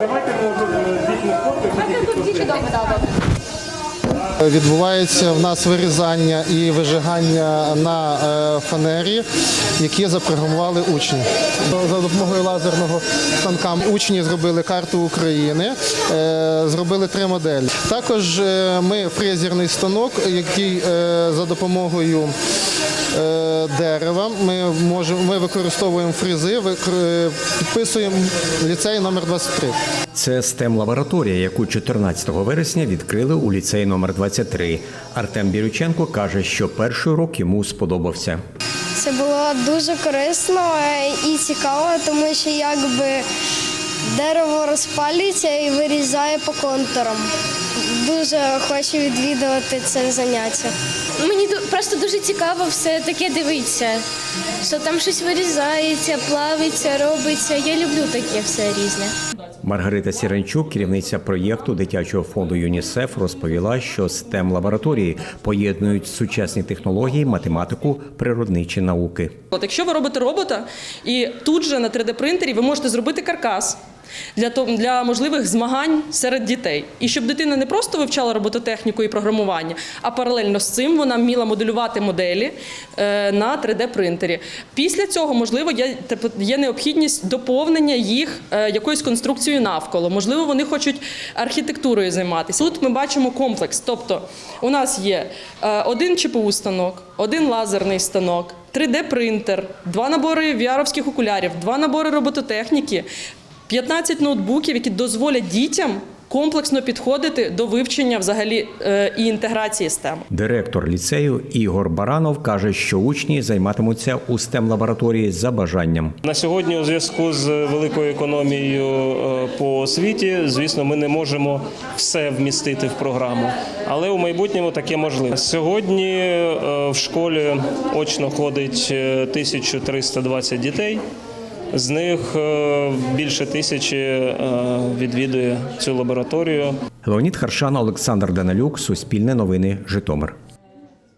Давайте спорту. Відбувається в нас вирізання і вижигання на е, фанері, які запрограмували учні. За допомогою лазерного станка учні зробили карту України, е, зробили три моделі. Також е, ми фрезерний станок, який е, за допомогою е, дерева ми можемо ми використовуємо фрези, викр- підписуємо ліцей номер 23. Це STEM-лабораторія, яку 14 вересня відкрили у ліцеї номер 23. Артем Бірюченко каже, що перший урок йому сподобався. Це було дуже корисно і цікаво, тому що якби дерево розпалюється і вирізає по контурам. Дуже хочу відвідувати це заняття. Мені просто дуже цікаво все таке дивитися, що там щось вирізається, плавиться, робиться. Я люблю таке все різне. Маргарита Сіренчук, керівниця проєкту дитячого фонду ЮНІСЕФ, розповіла, що stem лабораторії поєднують сучасні технології, математику, природничі науки. От якщо ви робите робота, і тут же на 3D-принтері ви можете зробити каркас для, то- для можливих змагань серед дітей. І щоб дитина не просто вивчала робототехніку і програмування, а паралельно з цим вона вміла моделювати моделі е, на 3D-принтері. Після цього, можливо, є, є необхідність доповнення їх е, якоюсь конструкцією навколо. Можливо, вони хочуть архітектурою займатися. Тут ми бачимо комплекс. Тобто, у нас є е, один ЧПУ станок, один лазерний станок. 3D-принтер, два набори VR-овських окулярів, два набори робототехніки, 15 ноутбуків, які дозволять дітям комплексно підходити до вивчення взагалі е, і інтеграції STEM. Директор ліцею Ігор Баранов каже, що учні займатимуться у stem лабораторії за бажанням. На сьогодні, у зв'язку з великою економією е, по освіті, звісно, ми не можемо все вмістити в програму, але у майбутньому таке можливо. Сьогодні е, в школі очно ходить е, 1320 дітей. З них е, більше тисячі е, відвідує цю лабораторію. Леонід Харшан, Олександр Данилюк, Суспільне новини, Житомир.